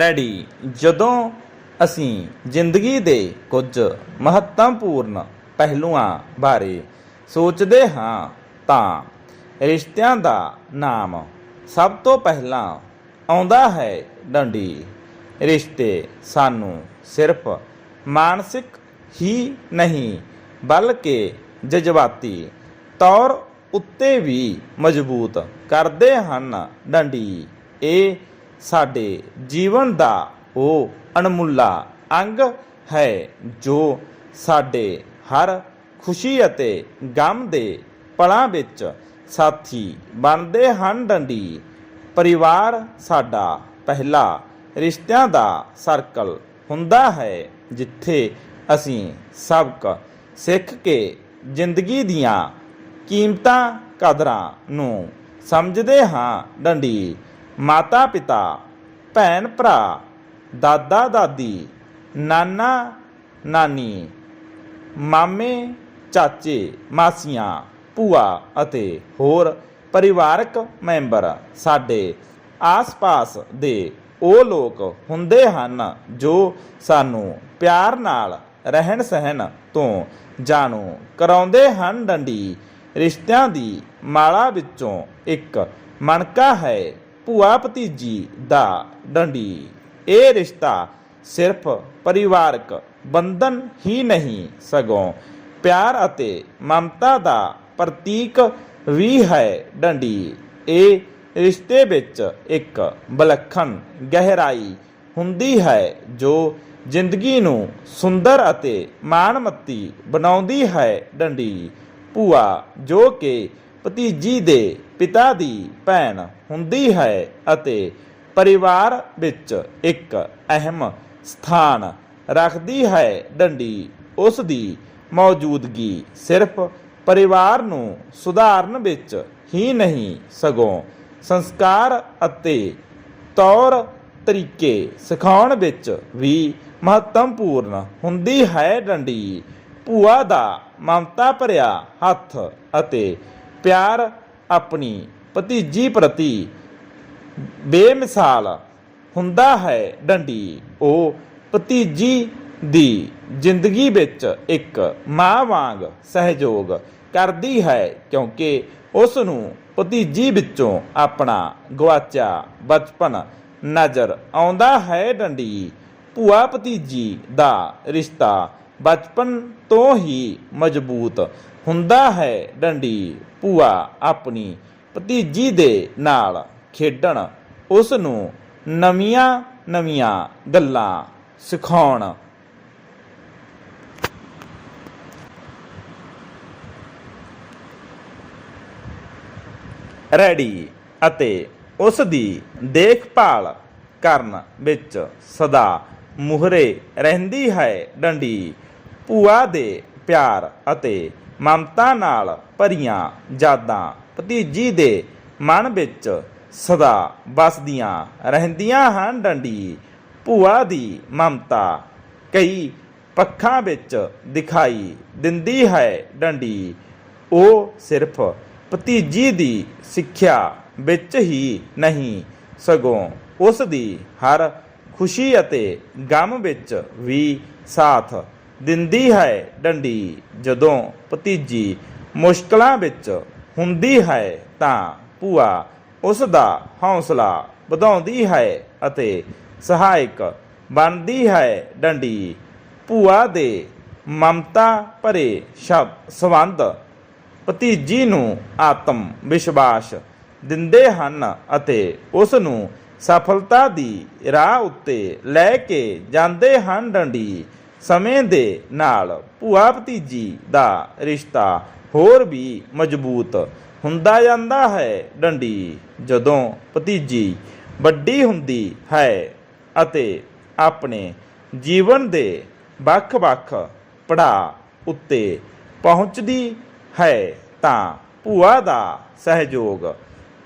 Ready. ਜਦੋਂ ਅਸੀਂ ਜ਼ਿੰਦਗੀ ਦੇ ਕੁਝ ਮਹੱਤਵਪੂਰਨ ਪਹਿਲੂਆਂ ਬਾਰੇ ਸੋਚਦੇ ਹਾਂ, ਤਾਂ ਰਿਸ਼ਤਿਆਂ ਦਾ ਨਾਮ ਸਭ ਤੋਂ ਪਹਿਲਾਂ ਆਉਂਦਾ ਹੈ ਡੰਡੀ। ਰਿਸ਼ਤੇ ਸਾਨੂੰ ਸਿਰਫ ਮਾਨਸਿਕ ਹੀ ਨਹੀਂ, ਬਲਕਿ ਜਜ਼ਬਾਤੀ ਤੌਰ ਉੱਤੇ ਵੀ ਮਜ਼ਬੂਤ ਕਰਦੇ ਹਨ। ਡੰਡੀ, ਇਹ ਸਾਡੇ ਜੀਵਨ ਦਾ ਉਹ ਅਣਮੁੱਲਾ ਅੰਗ ਹੈ, ਜੋ ਸਾਡੇ ਹਰ ਖੁਸ਼ੀ ਅਤੇ ਗਮ ਦੇ ਪਲਾਂ ਵਿੱਚ ਸਾਥੀ ਬਣਦੇ ਹਨ ਡੰਡੀ। ਪਰਿਵਾਰ ਸਾਡਾ ਪਹਿਲਾ ਰਿਸ਼ਤਿਆਂ ਦਾ ਸਰਕਲ ਹੁੰਦਾ ਹੈ, ਜਿੱਥੇ ਅਸੀਂ ਸਬਕ ਸਿੱਖ ਕੇ ਜ਼ਿੰਦਗੀ ਦੀਆਂ ਕੀਮਤਾਂ, ਕਦਰਾਂ ਨੂੰ ਸਮਝਦੇ ਹਾਂ ਡੰਡੀ। ਮਾਤਾ ਪਿਤਾ ਭੈਣ ਭਰਾ ਦਾਦਾ ਦਾਦੀ ਨਾਨਾ, ਨਾਨੀ, ਮਾਮੇ, ਚਾਚੇ, ਮਾਸੀਆਂ, ਭੂਆ ਅਤੇ ਹੋਰ ਪਰਿਵਾਰਕ ਮੈਂਬਰ ਸਾਡੇ ਆਸ-ਪਾਸ ਦੇ ਉਹ ਲੋਕ ਹੁੰਦੇ ਹਨ ਜੋ ਸਾਨੂੰ ਪਿਆਰ ਨਾਲ ਰਹਿਣ ਸਹਿਣ ਤੋਂ ਜਾਣੂ ਕਰਾਉਂਦੇ ਹਨ। ਡੰਡੀ ਰਿਸ਼ਤਿਆਂ ਦੀ ਮਾਲਾ ਵਿੱਚੋਂ ਇੱਕ ਮਣਕਾ ਹੈ। ਭੂਆ ਭਤੀਜੀ ਦਾ ਡੰਡੀ। ਇਹ ਰਿਸ਼ਤਾ ਸਿਰਫ ਪਰਿਵਾਰਕ ਬੰਧਨ ਹੀ ਨਹੀਂ, ਸਗੋਂ ਪਿਆਰ ਅਤੇ ਮਮਤਾ ਦਾ ਪ੍ਰਤੀਕ ਵੀ ਹੈ ਡੰਡੀ। ਇਹ ਰਿਸ਼ਤੇ ਵਿੱਚ ਇੱਕ ਵਿਲੱਖਣ ਗਹਿਰਾਈ ਹੁੰਦੀ ਹੈ ਜੋ ਜ਼ਿੰਦਗੀ ਨੂੰ ਸੁੰਦਰ ਅਤੇ ਮਾਣਮੱਤੀ ਬਣਾਉਂਦੀ ਹੈ ਡੰਡੀ। ਭੂਆ ਜੋ ਕਿ ਭਤੀਜੀ ਦੇ ਪਿਤਾ ਦੀ ਭੈਣ ਹੁੰਦੀ ਹੈ ਅਤੇ ਪਰਿਵਾਰ ਵਿੱਚ ਇੱਕ ਅਹਿਮ ਸਥਾਨ ਰੱਖਦੀ ਹੈ। ਡੰਡੀ ਉਸ ਦੀ ਮੌਜੂਦਗੀ ਸਿਰਫ ਪਰਿਵਾਰ ਨੂੰ ਸੁਧਾਰਨ ਵਿੱਚ ਹੀ ਨਹੀਂ, ਸਗੋਂ ਸੰਸਕਾਰ ਅਤੇ ਤੌਰ ਤਰੀਕੇ ਸਿਖਾਉਣ ਵਿੱਚ ਵੀ ਮਹੱਤਵਪੂਰਨ ਹੁੰਦੀ ਹੈ। ਡੰਡੀ ਭੂਆ ਦਾ ਮਮਤਾ ਭਰਿਆ ਹੱਥ ਅਤੇ ਪਿਆਰ ਆਪਣੀ, ਭਤੀਜੀ ਪ੍ਰਤੀ ਬੇਮਿਸਾਲ ਹੁੰਦਾ ਹੈ ਡੰਡੀ। ਉਹ ਭਤੀਜੀ ਦੀ ਜ਼ਿੰਦਗੀ ਵਿੱਚ ਇੱਕ ਮਾਂ ਵਾਂਗ ਸਹਿਯੋਗ ਕਰਦੀ ਹੈ, ਕਿਉਂਕਿ ਉਸ ਨੂੰ ਭਤੀਜੀ ਵਿੱਚੋਂ ਆਪਣਾ ਗਵਾਚਿਆ ਬਚਪਨ ਨਜ਼ਰ ਆਉਂਦਾ ਹੈ ਡੰਡੀ। ਭੂਆ ਭਤੀਜੀ ਦਾ ਰਿਸ਼ਤਾ ਬਚਪਨ ਤੋਂ ਹੀ ਮਜ਼ਬੂਤ ਹੁੰਦਾ ਹੈ ਡੰਡੀ ਭੂਆ ਆਪਣੀ ਭਤੀਜੀ ਦੇ ਨਾਲ ਖੇਡਣ ਉਸ ਨੂੰ ਨਵੀਆਂ ਨਵੀਆਂ ਗੱਲਾਂ ਸਿਖਾਉਣ। ਰੈਡੀ ਅਤੇ ਉਸ ਦੀ ਦੇਖਭਾਲ ਕਰਨ ਵਿੱਚ ਸਦਾ ਮੁਹਰੇ ਰਹਿੰਦੀ ਹੈ ਡੰਡੀ ਭੂਆ ਦੇ ਪਿਆਰ ਅਤੇ ਮਮਤਾ ਨਾਲ ਭਰੀਆਂ ਯਾਦਾਂ ਭਤੀਜੀ ਦੇ ਮਨ ਵਿੱਚ ਸਦਾ ਵਸਦੀਆਂ ਰਹਿੰਦੀਆਂ ਹਨ ਡੰਡੀ। ਭੂਆ ਦੀ ਮਮਤਾ ਕਈ ਪੱਖਾਂ ਵਿੱਚ ਦਿਖਾਈ ਦਿੰਦੀ ਹੈ ਡੰਡੀ। ਉਹ ਸਿਰਫ ਭਤੀਜੀ ਦੀ ਸਿੱਖਿਆ ਵਿੱਚ ਹੀ ਨਹੀਂ, ਸਗੋਂ ਉਸ ਦੀ ਹਰ ਖੁਸ਼ੀ ਅਤੇ ਗਮ ਵਿੱਚ ਵੀ ਸਾਥ ਦਿੰਦੀ ਹੈ ਡੰਡੀ, ਜਦੋਂ ਭਤੀਜੀ ਮੁਸ਼ਕਲਾਂ ਵਿੱਚ ਹੁੰਦੀ ਹੈ ਤਾਂ ਭੂਆ ਉਸ ਦਾ ਹੌਸਲਾ ਵਧਾਉਂਦੀ ਹੈ ਅਤੇ ਸਹਾਇਕ ਬਣਦੀ ਹੈ ਡੰਡੀ। ਭੂਆ ਦੇ ਮਮਤਾ ਭਰੇ ਸ਼ਬਦ ਸੰਬੰਧ ਭਤੀਜੀ ਨੂੰ ਆਤਮ ਵਿਸ਼ਵਾਸ ਦਿੰਦੇ ਹਨ ਅਤੇ ਉਸ ਨੂੰ ਸਫਲਤਾ ਦੀ ਰਾਹ ਉੱਤੇ ਲੈ ਕੇ ਜਾਂਦੇ ਹਨ ਡੰਡੀ। ਸਮੇਂ ਦੇ ਨਾਲ ਭੂਆ ਭਤੀਜੀ ਦਾ ਰਿਸ਼ਤਾ ਹੋਰ ਵੀ ਮਜ਼ਬੂਤ ਹੁੰਦਾ ਜਾਂਦਾ ਹੈ। ਡੰਡੀ ਜਦੋਂ ਭਤੀਜੀ ਵੱਡੀ ਹੁੰਦੀ ਹੈ ਅਤੇ ਆਪਣੇ ਜੀਵਨ ਦੇ ਵੱਖ-ਵੱਖ ਪੜਾਅ ਉੱਤੇ ਪਹੁੰਚਦੀ ਹੈ ਤਾਂ ਭੂਆ ਦਾ ਸਹਿਯੋਗ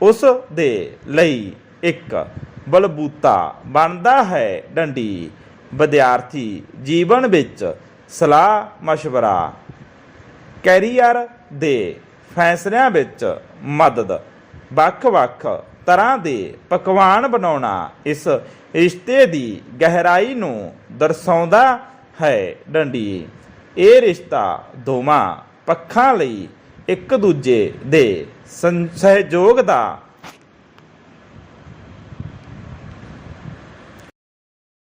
ਉਸ ਦੇ ਲਈ ਇੱਕ ਬਲਬੂਤਾ ਬਣਦਾ ਹੈ। ਡੰਡੀ ਵਿਦਿਆਰਥੀ ਜੀਵਨ ਵਿੱਚ ਸਲਾਹ مشਵਰਾ ਕੈਰੀਅਰ ਦੇ ਫੈਸਲਿਆਂ ਵਿੱਚ ਮਦਦ। ਵੱਖ-ਵੱਖ ਤਰ੍ਹਾਂ ਦੇ ਪਕਵਾਨ ਬਣਾਉਣਾ ਇਸ ਰਿਸ਼ਤੇ ਦੀ ਗਹਿਰਾਈ ਨੂੰ ਦਰਸਾਉਂਦਾ ਹੈ ਡੰਡੀ। ਇਹ ਰਿਸ਼ਤਾ ਦੋਵਾਂ ਪੱਖਾਂ ਲਈ ਇੱਕ ਦੂਜੇ ਦੇ ਸਹਿਯੋਗ ਦਾ